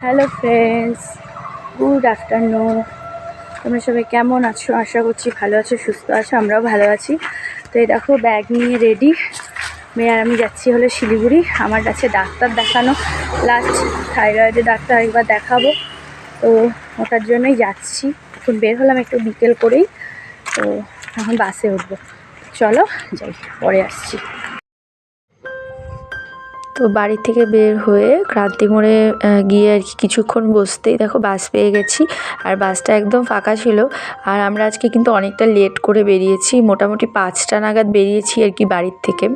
Hello friends good afternoon তোমরা সবাই কেমন আছো? আশা করছি ভালো আছো, সুস্থ আছো, আমরাও ভালো আছি। তো এই দেখো ব্যাগ নিয়ে রেডি মেয়ে আর আমি যাচ্ছি হলো শিলিগুড়ি। আমার কাছে ডাক্তার দেখানো। লাস্ট থাইরয়েডের ডাক্তার একবার দেখাবো। তো ওটার জন্যই যাচ্ছি। এখন বের হলাম একটু বিকেল করেই। তো এখন বাসে উঠবো। চলো, যাই, পরে আসছি। তো বাড়ি থেকে বের হয়ে ক্রান্তি মোড়ে গিয়ে আর কি কিছুক্ষণ বসতেই দেখো বাস পেয়ে গেছি। আর বাসটা একদম ফাঁকা ছিল। আর আমরা আজকে কিন্তু অনেকটা লেট করে বেরিয়েছি। মোটামুটি পাঁচটা নাগাদ বেরিয়েছি আর কি বাড়ির থেকে।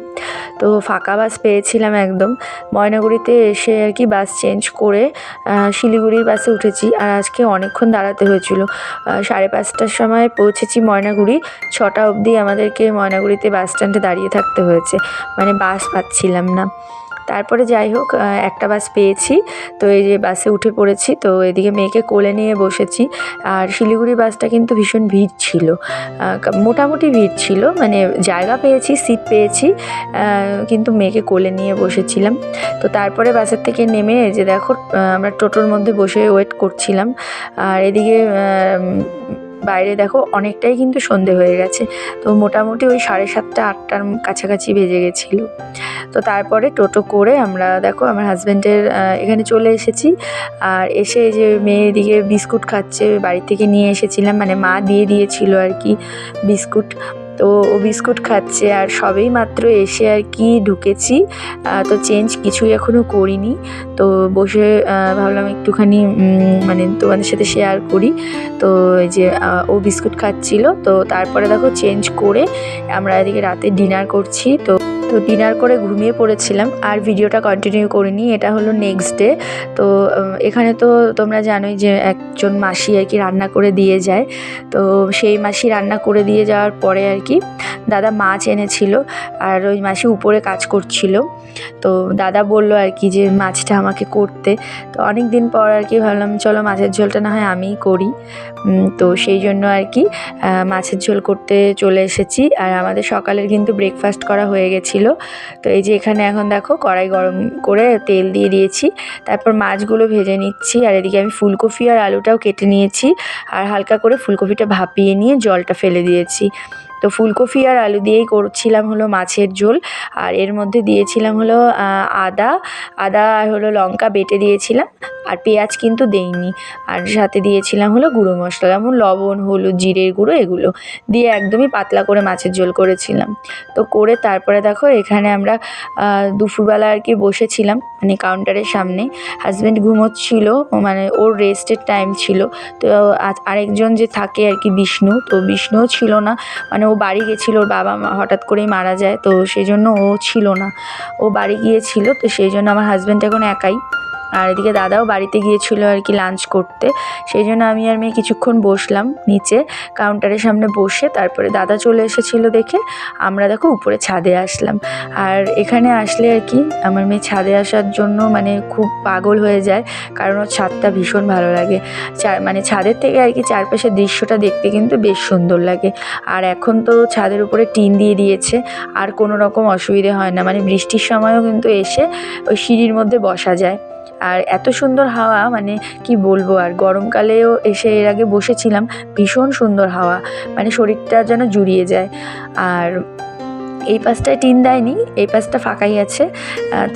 তো ফাঁকা বাস পেয়েছিলাম একদম। ময়নাগুড়িতে এসে আর কি বাস চেঞ্জ করে শিলিগুড়ির বাসে উঠেছি। আর আজকে অনেকক্ষণ দাঁড়াতে হয়েছিল। সাড়ে পাঁচটার সময় পৌঁছেছি ময়নাগুড়ি। ছটা অবধি আমাদেরকে ময়নাগুড়িতে বাস স্ট্যান্ডে দাঁড়িয়ে থাকতে হয়েছে। মানে বাস পাচ্ছিলাম না। তারপরে যাই হোক একটা বাস পেয়েছি। তো এই যে বাসে উঠে পড়েছি, তো এদিকে মেয়েকে কোলে নিয়ে বসেছি। আর শিলিগুড়ি বাসটা কিন্তু ভীষণ ভিড় ছিল। মোটামুটি ভিড় ছিল মানে জায়গা পেয়েছি, সিট পেয়েছি কিন্তু মেয়েকে কোলে নিয়ে বসেছিলাম। তো তারপরে বাসের থেকে নেমে যে দেখো আমরা টোটোর মধ্যে বসে ওয়েট করছিলাম। আর এদিকে বাইরে দেখো অনেকটাই কিন্তু সন্ধে হয়ে গেছে। তো মোটামুটি ওই সাড়ে সাতটা, আটটার কাছাকাছি বেজে গেছিল। তো তারপরে টোটো করে আমরা দেখো আমার হাজব্যান্ডের এখানে চলে এসেছি। আর এসে যে মেয়ে এদিকে বিস্কুট খাচ্ছে, বাড়ি থেকে নিয়ে এসেছিলাম। মানে মা দিয়ে দিয়েছিল আর কি বিস্কুট। তো ও বিস্কুট খাচ্ছে আর সবেই মাত্র এসে আর কি ঢুকেছি। তো চেঞ্জ কিছুই এখনও করিনি। তো বসে ভাবলাম একটুখানি মানে তোমাদের সাথে শেয়ার করি। তো এই যে ও বিস্কুট খাচ্ছিল। তো তারপরে দেখো চেঞ্জ করে আমরা এদিকে রাতে ডিনার করছি। তো তো ডিনার করে ঘুমিয়ে পড়েছিলাম আর ভিডিওটা কন্টিনিউ করিনি, এটা হলো নেক্সট ডে তো এখানে তো তোমরা জানোই যে একজন মাসি আর কি রান্না করে দিয়ে যায়। তো সেই মাসি রান্না করে দিয়ে যাওয়ার পরে আর কি দাদা মাছ এনেছিল আর ওই মাসি উপরে কাজ করছিল। তো দাদা বলল আর কি যে মাছটা আমাকে করতে। তো অনেক দিন পর আর কি ভাবলাম চলো মাছের ঝোলটা না হয় আমিই করি। তো সেই জন্য আর কি মাছের ঝোল করতে চলে এসেছি। আর আমাদের সকালের কিন্তু ব্রেকফাস্ট করা হয়ে গেছিল। তো এই যে এখানে এখন দেখো কড়াই গরম করে তেল দিয়ে দিয়েছি। তারপর মাছগুলো ভেজে নিচ্ছি আর এদিকে আমি ফুলকপি আর আলুটাও কেটে নিয়েছি। আর হালকা করে ফুলকপিটা ভাপিয়ে নিয়ে জলটা ফেলে দিয়েছি। তো ফুলকপি আর আলু দিয়েই করছিলাম হলো মাছের ঝোল। আর এর মধ্যে দিয়েছিলাম হলো আদা। আদা আর হলো লঙ্কা বেটে দিয়েছিলাম, আর পেঁয়াজ কিন্তু দেইনি। আর সাথে দিয়েছিলাম হলো গুঁড়ো মশলা, যেমন লবণ, হলুদ, জিরের গুঁড়ো, এগুলো। দিয়ে একদমই পাতলা করে মাছের ঝোল করেছিলাম। তো করে তারপরে দেখো, এখানে আমরা দুপুরবেলা আর কি বসেছিলাম মানে কাউন্টারের সামনে। হাজব্যান্ড ঘুমোচ্ছিল মানে ওর রেস্টের টাইম ছিল। তো আরেকজন যে থাকে আর কি বিষ্ণু, তো বিষ্ণুও ছিল না। মানে ও বাড়ি গেছিল, ওর বাবা মা হঠাৎ করেই মারা যায়, তো সেই জন্য ও ছিল না। ও বাড়ি গিয়েছিল, তো সেই জন্য আমার হাজব্যান্ড এখন একাই। আর এদিকে দাদাও বাড়িতে গিয়েছিল আর কি লাঞ্চ করতে। সেই জন্য আমি আর মেয়ে কিছুক্ষণ বসলাম নিচে কাউন্টারের সামনে বসে তারপরে দাদা চলে এসেছিল দেখে আমরা দেখো উপরে ছাদে আসলাম। আর এখানে আসলে আর কি আমার মেয়ে ছাদে আসার জন্য মানে খুব পাগল হয়ে যায়, কারণ ওর ছাদটা ভীষণ ভালো লাগে। মানে ছাদের থেকে আর কি চারপাশের দৃশ্যটা দেখতে কিন্তু বেশ সুন্দর লাগে। আর এখন তো ছাদের উপরে টিন দিয়ে দিয়েছে, আর কোনো রকম অসুবিধে হয় না। মানে বৃষ্টির সময়ও কিন্তু এসে ওই সিঁড়ির মধ্যে বসা যায়। আর এত সুন্দর হাওয়া মানে কি বলব, আর গরমকালেও এসে এর আগে বসেছিলাম, ভীষণ সুন্দর হাওয়া মানে শরীরটা যেন জুড়িয়ে যায়। আর এই পাশটায় টিন দেয়নি, এই পাশটা ফাঁকাই আছে।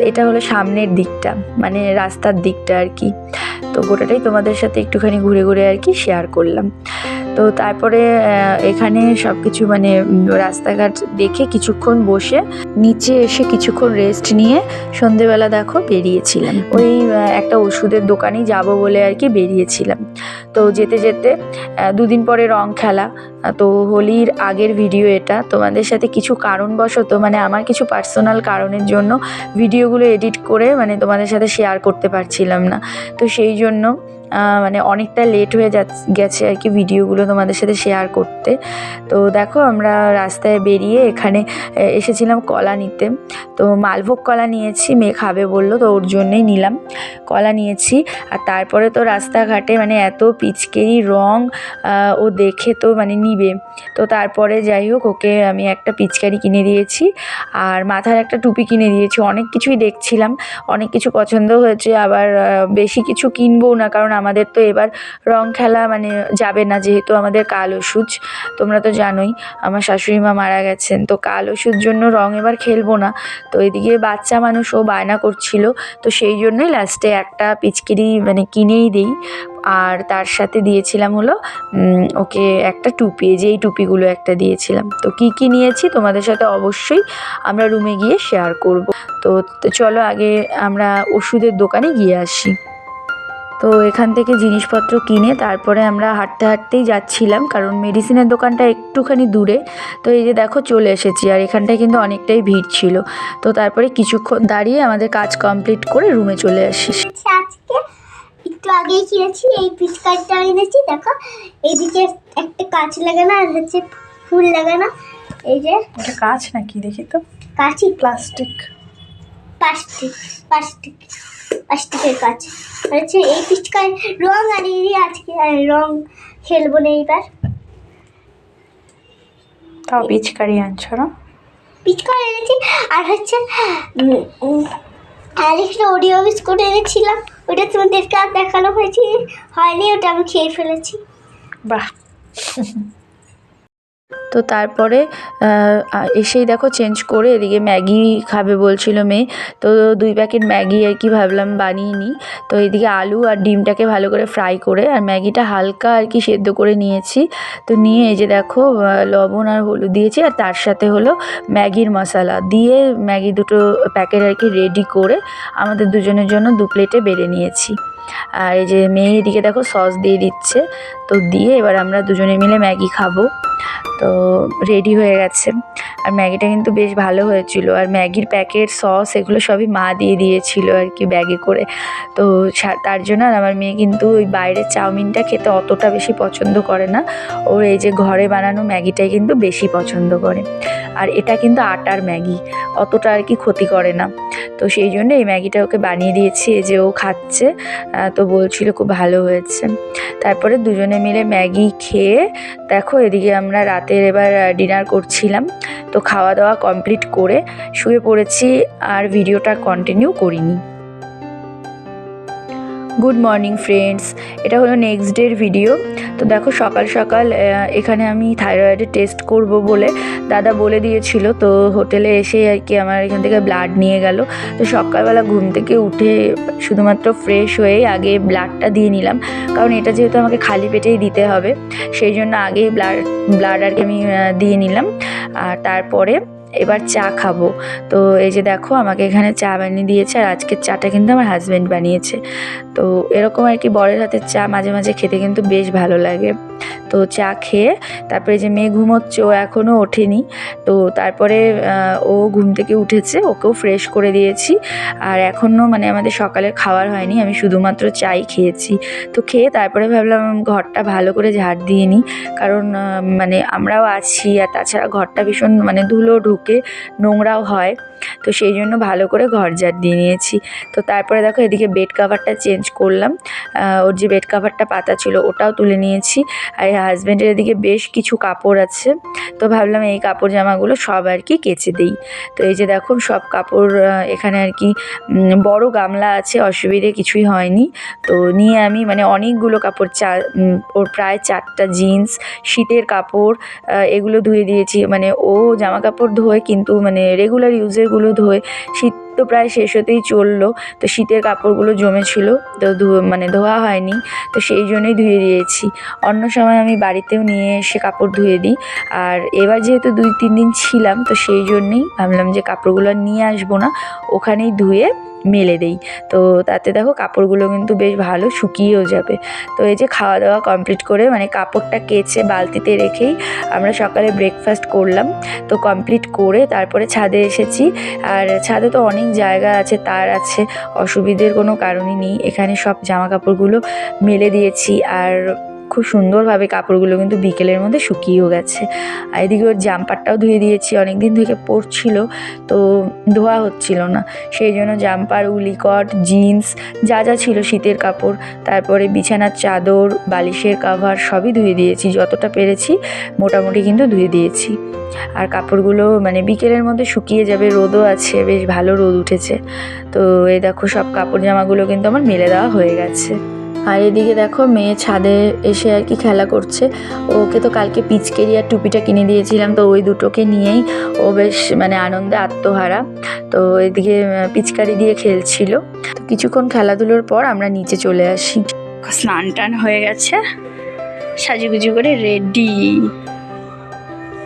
এটা হলো সামনের দিকটা মানে রাস্তার দিকটা আর কি। তো গোটাটাই তোমাদের সাথে একটুখানি ঘুরে ঘুরে আর কি শেয়ার করলাম। তো তারপরে এখানে সব কিছু মানে রাস্তাঘাট দেখে কিছুক্ষণ বসে, নিচে এসে কিছুক্ষণ রেস্ট নিয়ে সন্ধেবেলা দেখো বেরিয়েছিলাম। ওই একটা ওষুধের দোকানেই যাব বলে আর কি বেরিয়েছিলাম। তো যেতে যেতে দুদিন পরে রং খেলা। তো হোলির আগের ভিডিও এটা। তোমাদের সাথে কিছু কারণবশত মানে আমার কিছু পার্সোনাল কারণের জন্য ভিডিওগুলো এডিট করে মানে তোমাদের সাথে শেয়ার করতে পারছিলাম না। তো সেই জন্য মানে অনেকটা লেট হয়ে যাচ- গেছে আর কি ভিডিওগুলো তোমাদের সাথে শেয়ার করতে। তো দেখো আমরা রাস্তায় বেরিয়ে এখানে এসেছিলাম কলা নিতে। তো মালভোগ কলা নিয়েছি মেয়ে খাবে বলল, তো ওর জন্যই নিলাম কলা নিয়েছি। আর তারপরে তো রাস্তাঘাটে মানে এত পিচকেরি রং ও দেখে তো মানে নিবে। তো তারপরে যাই হোক, ওকে আমি একটা পিচকারি কিনে দিয়েছি আর মাথার একটা টুপি কিনে দিয়েছি। অনেক কিছুই দেখছিলাম, অনেক কিছু পছন্দ হয়েছে, আবার বেশি কিছু কিনবো না, কারণ আমাদের তো এবার রং খেলা মানে যাবে না, যেহেতু আমাদের কাল ওষুধ, তোমরা তো জানোই, আমার শাশুড়ি মা মারা গেছেন, তো কাল ওষুধ জন্য রং এবার খেলব না। তো এদিকে বাচ্চা মানুষ ও বায়না করছিল, তো সেই জন্যই লাস্টে একটা পিচকিরি মানে কিনেই দিই। আর তার সাথে দিয়েছিলাম হলো ওকে একটা টুপি যেই টুপিগুলো একটা দিয়েছিলাম। তো কি কি নিয়েছি তোমাদের সাথে অবশ্যই আমরা রুমে গিয়ে শেয়ার করব। তো চলো আগে আমরা ওষুধের দোকানে গিয়ে আসি। তো এখান থেকে জিনিসপত্র কিনে তারপরে আমরা হাঁটতে হাঁটতেই যাচ্ছিলাম কারণ মেডিসিনের দোকানটা একটুখানি দূরে। তো এই যে দেখো চলে এসেছি আর এখানটায় কিন্তু অনেকটাই ভিড় ছিল। তো তারপরে কিছুক্ষণ দাঁড়িয়ে আমাদের কাজ কমপ্লিট করে রুমে চলে আসি। আচ্ছা, আজকে একটু আগেই কিনেছি এই পিচকারিটা এনেছি। দেখো এইদিকে একটা কাঁচ লাগানো আর হচ্ছে ফুল লাগানো। এই যে এটা কাজ নাকি? দেখি তো। কাঁচি প্লাস্টিক প্লাস্টিক প্লাস্টিক প্লাস্টিকের কাজ। হচ্ছে এই পিচকায় রং এই আজকে রং খেলব না এইবার। তাও পিচকারি আনছো না? পিচকারি এনেছি। আর হচ্ছে আর একটা ওডিও বিস্কুট এনেছিলাম। ওটা তোমাদেরকে আর দেখানো হয়েছে হয়নি ওটা আমি খেয়ে ফেলেছি। বাহ। তো তারপরে এসেই দেখো চেঞ্জ করে এদিকে ম্যাগি খাবে বলছিল মেয়ে। তো দুই প্যাকেট ম্যাগি আর কি ভাবলাম বানিয়ে নিই। তো এদিকে আলু আর ডিমটাকে ভালো করে ফ্রাই করে আর ম্যাগিটা হালকা আর কি সেদ্ধ করে নিয়েছি। তো নিয়ে এই যে দেখো লবণ আর হলুদ দিয়েছি আর তার সাথে হলো ম্যাগির মশলা। দিয়ে ম্যাগি দুটো প্যাকেট আর কি রেডি করে আমাদের দুজনের জন্য দু প্লেটে বেড়ে নিয়েছি। আর এই যে মেয়ে এদিকে দেখো সস দিয়ে দিচ্ছে। তো দিয়ে এবার আমরা দুজনে মিলে ম্যাগি খাব। তো রেডি হয়ে গেছে। আর ম্যাগিটা কিন্তু বেশ ভালো হয়েছিল। আর ম্যাগির প্যাকেট, সস এগুলো সবই মা দিয়ে দিয়েছিল আর কি ব্যাগে করে। তো তার জন্য আর আমার মেয়ে কিন্তু ওই বাইরের চাউমিনটা খেতে অতটা বেশি পছন্দ করে না। ওর এই যে ঘরে বানানো ম্যাগিটাই কিন্তু বেশি পছন্দ করে। আর এটা কিন্তু আটার ম্যাগি। অতটা আর কি ক্ষতি করে না। তো সেই জন্য এই ম্যাগিটা ওকে বানিয়ে দিয়েছি, এই যে ও খাচ্ছে তো বলছিল খুব ভালো হয়েছে। তারপরে দুজনে মিলে ম্যাগি খেয়ে, দেখো এদিকে আমরা রাতের এবার ডিনার করছিলাম। তো খাওয়া দাওয়া কমপ্লিট করে শুয়ে পড়েছি, আর ভিডিওটা কন্টিনিউ করিনি। গুড মর্নিং ফ্রেন্ডস এটা হলো নেক্সট ডের ভিডিও তো দেখো সকাল সকাল এখানে আমি থাইরয়েডের টেস্ট করব বলে দাদা বলে দিয়েছিল। তো হোটেলে এসে আর কি আমার এখান থেকে ব্লাড নিয়ে গেল। তো সকালবেলা ঘুম থেকে উঠে শুধুমাত্র ফ্রেশ হয়ে আগে ব্লাডটা দিয়ে নিলাম। কারণ এটা যেহেতু আমাকে খালি পেটেই দিতে হবে, সেই জন্য আগেই ব্লাড ব্লাড আর কি আমি দিয়ে নিলাম। আর তারপরে এবার চা খাব। তো এই যে দেখো, আমাকে এখানে চা বানিয়ে দিয়েছে আর আজকের চাটা কিন্তু আমার হাজব্যান্ড বানিয়েছে। তো এরকম আর কি বরের হাতের চা মাঝে মাঝে খেতে কিন্তু বেশ ভালো লাগে। তো চা খেয়ে তারপরে যে মেয়ে ঘুমোচ্ছে, ও এখনও ওঠেনি। তো তারপরে ও ঘুম থেকে উঠেছে, ওকেও ফ্রেশ করে দিয়েছি। আর এখনও মানে আমাদের সকালে খাওয়ার হয়নি, আমি শুধুমাত্র চাই খেয়েছি। তো খেয়ে তারপরে ভাবলাম ঘরটা ভালো করে ঝাড় দিয়ে নিই। কারণ মানে আমরাও আছি আর তাছাড়া ঘরটা ভীষণ মানে ধুলো ঢুকে নোংরাও হয়। তো সেই জন্য ভালো করে ঘর ঝাড় দিয়ে নিয়েছি। তো তারপরে দেখো এদিকে বেড কাভারটা চেঞ্জ করলাম। ওর যে বেড কাভারটা পাতা ছিল ওটাও তুলে নিয়েছি। আর হাজব্যান্ডের এদিকে বেশ কিছু কাপড় আছে। তো ভাবলাম এই কাপড় জামাগুলো সব আর কি কেচে দিই। তো এই যে দেখো সব কাপড় এখানে আর কি বড় গামলা আছে, অসুবিধে কিছুই হয়নি। তো নিয়ে আমি মানে অনেকগুলো কাপড় চা ওর প্রায় চারটা জিন্স শীতের কাপড় এগুলো ধুয়ে দিয়েছি। মানে ও জামা কাপড় ধোয় কিন্তু মানে রেগুলার ইউজেরগুলো ধোয়। শীত তো প্রায় শেষ হতেই চলল, তো শীতের কাপড়গুলো জমেছিল, তো মানে ধোয়া হয়নি, তো সেই জন্যই ধুয়ে দিয়েছি। অন্য সময় আমি বাড়িতেও নিয়ে এসে কাপড় ধুয়ে দিই। আর এবার যেহেতু দুই, তিন দিন ছিলাম, তো সেই জন্যেই ভাবলাম যে কাপড়গুলো নিয়ে আসব না, ওখানেই ধুয়ে মেলে দেই। তো তাতে দেখো কাপড়গুলো কিন্তু বেশ ভালো শুকিয়েও যাবে। তো এই যে খাওয়া দাওয়া কমপ্লিট করে মানে কাপড়টা কেচে বালতিতে রেখেই আমরা সকালে ব্রেকফাস্ট করলাম। তো কমপ্লিট করে তারপরে ছাদে এসেছি। আর ছাদে তো অনেক জায়গা আছে, তার আছে। অসুবিধের কোনো কারণই নেই। এখানে সব জামা কাপড়গুলো মেলে দিয়েছি। আর খুব সুন্দরভাবে কাপড়গুলো কিন্তু বিকেলের মধ্যে শুকিয়েও গেছে। আর এদিকে ওর জাম্পারটাও ধুয়ে দিয়েছি অনেক দিন থেকে পরছিল তো ধোয়া হচ্ছিল না। সেই জন্য জাম্পার, উলিকট, জিন্স, যা যা ছিল শীতের কাপড়, তারপরে বিছানার চাদর, বালিশের কাভার সবই ধুয়ে দিয়েছি, যতটা পেরেছি মোটামুটি কিন্তু ধুয়ে দিয়েছি। আর কাপড়গুলো মানে বিকেলের মধ্যে শুকিয়ে যাবে, রোদও আছে, বেশ ভালো রোদ উঠেছে। তো এই দেখো সব কাপড় জামাগুলো কিন্তু আমার মেলে দেওয়া হয়ে গেছে। আর এদিকে দেখো মেয়ে ছাদে এসে আর কি খেলা করছে। ওকে তো কালকে পিচকেরি আর টুপিটা কিনে দিয়েছিলাম, তো ওই দুটোকে নিয়েই ও বেশ মানে আনন্দে আত্মহারা। তো এদিকে পিচকারি দিয়ে খেলছিল। তো কিছুক্ষণ খেলাধুলোর পর আমরা নিচে চলে আসি। স্নান টান হয়ে গেছে। সাজুগুজু করে রেডি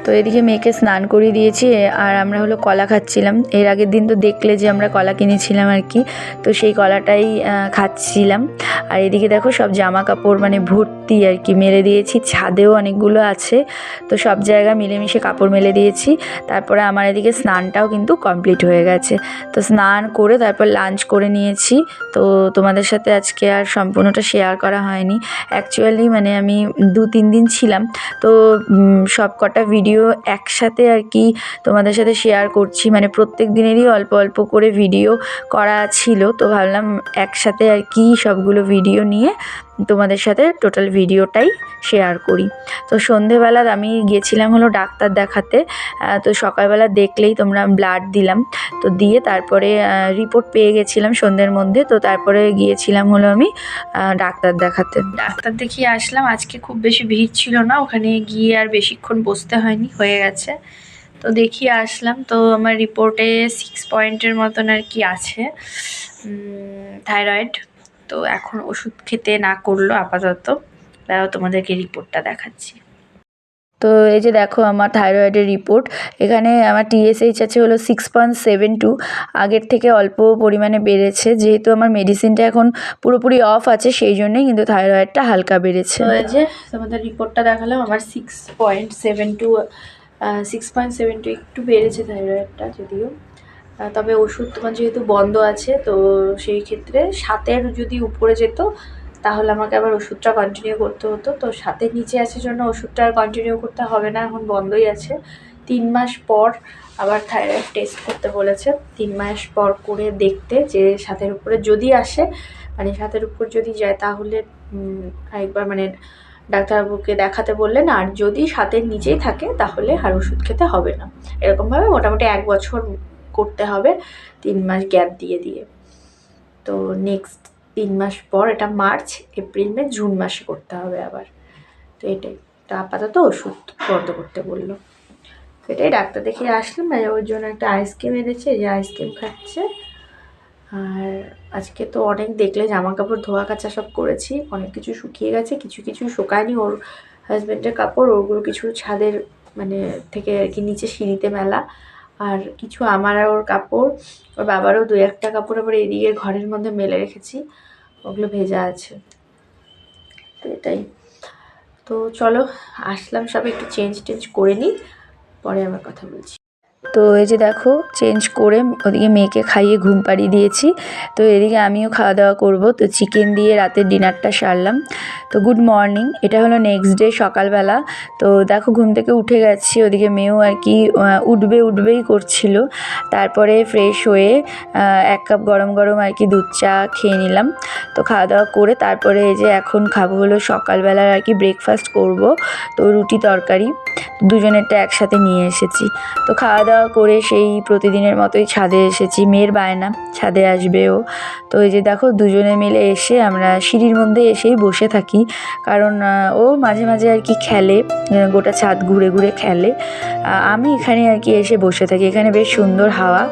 তো এদিকে মেয়েকে স্নান করিয়ে দিয়েছি আর আমরা হলো কলা খাচ্ছিলাম। এর আগের দিন তো দেখলে যে আমরা কলা কিনেছিলাম আর কি, তো সেই কলাটাই খাচ্ছিলাম। আর এদিকে দেখো সব জামা কাপড় মানে ভর্তি আর কি মেলে দিয়েছি, ছাদেও অনেকগুলো আছে, তো সব জায়গা মিলেমিশে কাপড় মেলে দিয়েছি। তারপরে আমার এদিকে স্নানটাও কিন্তু কমপ্লিট হয়ে গেছে। তো স্নান করে তারপর লাঞ্চ করে নিয়েছি, তো তোমাদের সাথে আজকে আর সম্পূর্ণটা শেয়ার করা হয়নি। অ্যাকচুয়ালি মানে আমি দু তিন দিন ছিলাম, তো সব কটা ভিডিও একসাথে আর কি তোমাদের সাথে শেয়ার করছি। মানে প্রত্যেক দিনেরই অল্প অল্প করে ভিডিও করা ছিল। তো ভাবলাম একসাথে আর কি সবগুলো ভিডিও নিয়ে তোমাদের সাথে টোটাল ভিডিওটাই শেয়ার করি। তো সন্ধেবেলা আমি গিয়েছিলাম হলো ডাক্তার দেখাতে তো সকালবেলা দেখলেই তোমরা ব্লাড দিলাম। তো দিয়ে তারপরে রিপোর্ট পেয়ে গেছিলাম সন্ধ্যের মধ্যে, তো তারপরে গিয়েছিলাম হলো আমি ডাক্তার দেখাতে। ডাক্তার দেখিয়ে আসলাম, আজকে খুব বেশি ভিড় ছিল না, ওখানে গিয়ে আর বেশিক্ষণ বসতে হয়নি, হয়ে গেছে। তো দেখিয়ে আসলাম, তো আমার রিপোর্টে সিক্স পয়েন্টের মতন আর কি আছে। থাইরয়েড তো এখন ওষুধ খেতে না করল আপাতত। তারাও তোমাদেরকে রিপোর্টটা দেখাচ্ছি। তো এই যে দেখো আমার থাইরয়েডের রিপোর্ট এখানে আমার টিএসএইচ আছে হলো সিক্স পয়েন্ট সেভেন টু আগের থেকে অল্প পরিমাণে বেড়েছে যেহেতু আমার মেডিসিনটা এখন পুরোপুরি অফ আছে সেই জন্যই কিন্তু থাইরয়েডটা হালকা বেড়েছে। যে তোমাদের রিপোর্টটা দেখালাম আমার six point seven two six point seven two একটু বেড়েছে থাইরয়েডটা যদিও। তবে ওষুধ তোমার যেহেতু বন্ধ আছে, তো সেই ক্ষেত্রে সাতের যদি উপরে যেত, তাহলে আমাকে আবার ওষুধটা কন্টিনিউ করতে হতো। তো সাতের নিচে আছে জন্য ওষুধটা আর কন্টিনিউ করতে হবে না, এখন বন্ধই আছে। তিন মাস পর আবার থাইরয়েড টেস্ট করতে বলেছে। তিন মাস পর করে দেখতে যে সাতের উপরে যদি আসে মানে সাতের উপর যদি যায়, তাহলে একবার মানে ডাক্তারবাবুকে দেখাতে বললেন, আর যদি সাতের নিচেই থাকে, তাহলে আর ওষুধ খেতে হবে না। এরকমভাবে মোটামুটি এক বছর করতে হবে, তিন মাস গ্যাপ দিয়ে দিয়ে। তো নেক্সট তিন মাস পর, এটা মার্চ, এপ্রিল, মে, জুন মাসে করতে হবে আবার। তো এটাই। তো আপাতত ওষুধ বন্ধ করতে বলল। এটাই ডাক্তার দেখিয়ে আসলাম, আর ওর জন্য একটা আইসক্রিম এনেছে, যে আইসক্রিম খাচ্ছে। আর আজকে তো অনেক দেখলে জামা কাপড় ধোয়া কাচা সব করেছি, অনেক কিছু শুকিয়ে গেছে, কিছু কিছু শুকায়নি। ওর হাজব্যান্ডের কাপড়, ওগুলো কিছু ছাদের মানে থেকে আর কি নিচে সিঁড়িতে মেলা। আর কিছু আমার আর ওর কাপড়, ওর বাবারও দু একটা কাপড় আবার এদিকে ঘরের মধ্যে মেলে রেখেছি, ওগুলো ভেজা আছে। তো এটাই। তো চলো, আসলাম সব, একটু চেঞ্জ টেঞ্জ করে নিই, পরে আমার কথা বলছি। তো এই যে দেখো চেঞ্জ করে ওদিকে মেয়েকে খাইয়ে ঘুম পাড়িয়ে দিয়েছি। তো এদিকে আমিও খাওয়া দাওয়া করব। তো চিকেন দিয়ে রাতের ডিনারটা সারলাম। তো গুড মর্নিং এটা হলো নেক্সট ডে সকালবেলা। তো দেখো, ঘুম থেকে উঠে গেছি। ওদিকে মেয়েও আর কি উঠবে, উঠবেই করছিল। তারপরে ফ্রেশ হয়ে এক কাপ গরম গরম আর কি দুধ চা খেয়ে নিলাম। তো খাওয়া দাওয়া করে তারপরে এই যে এখন খাব হলো সকালবেলার আর কি ব্রেকফাস্ট করব। তো রুটি তরকারি, দুজনেরটা একসাথে নিয়ে এসেছি। তো খাওয়া দাওয়া করে সেই প্রতিদিনের মতোই ছাদে এসেছি। মেয়ের বায়না, ছাদে আসবে ও তো এই যে দেখো, দুজনে মিলে এসে আমরা সিঁড়ির মধ্যে এসেই বসে থাকি। কারণ ও মাঝে মাঝে আর কি খেলে গোটা ছাদ ঘুরে ঘুরে খেলে। আমি এখানে আর কি এসে বসে থাকি। এখানে বেশ সুন্দর হাওয়া।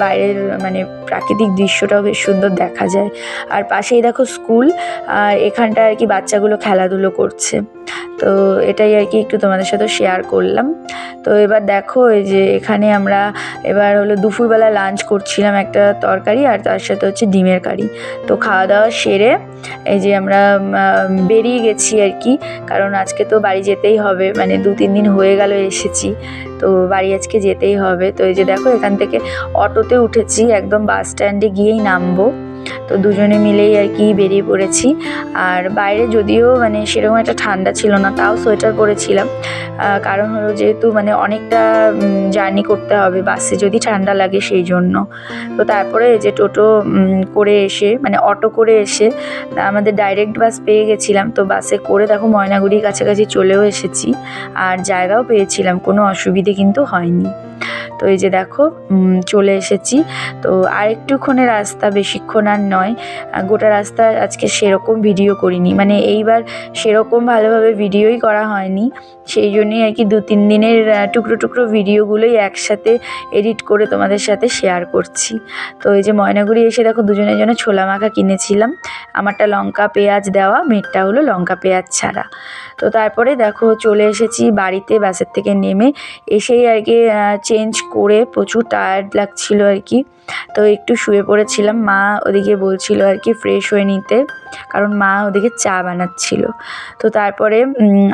বাইরের মানে প্রাকৃতিক দৃশ্যটাও বেশ সুন্দর দেখা যায়। আর পাশেই দেখো স্কুল, আর এখানটা আর কি বাচ্চাগুলো খেলাধুলো করছে। তো এটাই আর কি একটু তোমাদের সাথে শেয়ার করলাম। তো এবার দেখো এই যে এখানে আমরা এবার হলো দুপুরবেলা লাঞ্চ করছিলাম একটা তরকারি, আর তার সাথে হচ্ছে ডিমের কারি। তো খাওয়া দাওয়া সেরে এই যে আমরা বেরিয়ে গেছি আর কি। কারণ আজকে তো বাড়ি যেতেই হবে মানে দু তিন দিন হয়ে গেল এসেছি। তো বাড়ি আজকে যেতেই হবে। তো এই যে দেখো এখান থেকে অটোতে উঠেছি একদম বাস স্ট্যান্ডে গিয়েই নামবো। তো দুজনে মিলেই আর কি বেরিয়ে পড়েছি। আর বাইরে যদিও মানে সেরকম একটা ঠান্ডা ছিল না, তাও সোয়েটার পরেছিলাম। কারণ হলো যেহেতু মানে অনেকটা জার্নি করতে হবে বাসে যদি ঠান্ডা লাগে সেই জন্য। তো তারপরে যে টোটো করে এসে মানে অটো করে এসে, আমাদের ডাইরেক্ট বাস পেয়ে গেছিলাম। তো বাসে করে দেখো ময়নাগুড়ির কাছাকাছি চলেও এসেছি। আর জায়গাও পেয়েছিলাম, কোনো অসুবিধে কিন্তু হয়নি। তো এই যে দেখো চলে এসেছি। তো আর রাস্তা বেশিক্ষণ আর নয়। গোটা রাস্তা আজকে সেরকম ভিডিও করিনি। মানে এইবার সেরকম ভালোভাবে ভিডিওই করা হয়নি। সেই জন্যই আর কি দু, তিন দিনের টুকরো টুকরো ভিডিওগুলোই একসাথে এডিট করে তোমাদের সাথে শেয়ার করছি। তো এই যে ময়নাগুড়ি এসে দেখো, দুজনের জন্য ছোলা মাখা কিনেছিলাম। আমারটা লঙ্কা, পেঁয়াজ দেওয়া, মেয়েরটা হলো লঙ্কা, পেঁয়াজ ছাড়া। তো তারপরে দেখো, চলে এসেছি বাড়িতে, বাসের থেকে নেমে। এসেই আর কি চেঞ্জ করে প্রচুর টায়ার্ড লাগছিল আর কি। তো একটু শুয়ে পড়েছিলাম, মা ওদিকে বলছিল আর কি ফ্রেশ হয়ে নিতে, কারণ মা ওদিকে চা বানাচ্ছিল। তো তারপরে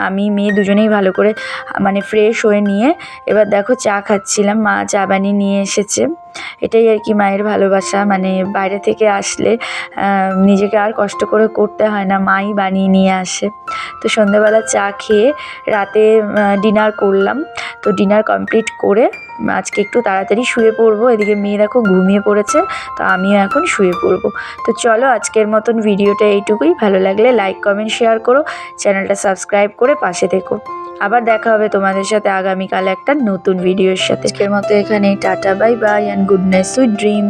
আমি মেয়ে দুজনেই ভালো করে মানে ফ্রেশ হয়ে নিয়ে এবার দেখো চা খাচ্ছিলাম, মা চা বানিয়ে নিয়ে এসেছে। এটাই আর কি মায়ের ভালোবাসা মানে বাইরে থেকে আসলে নিজেকে আর কষ্ট করে করতে হয় না, মাই বানিয়ে নিয়ে আসে। তো সন্ধ্যাবেলা চা খেয়ে রাতে ডিনার করলাম। তো ডিনার কমপ্লিট করে, আজকে একটু তাড়াতাড়ি শুয়ে পড়ব। এদিকে মেয়ে দেখো ঘুমিয়ে পড়েছে, তো আমিও এখন শুয়ে পড়ব। তো চলো আজকের মতন ভিডিওটা এইটুকুই। ভালো লাগলে লাইক কমেন্ট শেয়ার করো। চ্যানেলটা সাবস্ক্রাইব করে পাশে থেকো। আবার দেখা হবে তোমাদের সাথে আগামীকাল একটা নতুন ভিডিওর সাথে। আজকের মতো এখানে tata bye bye and good night sweet dream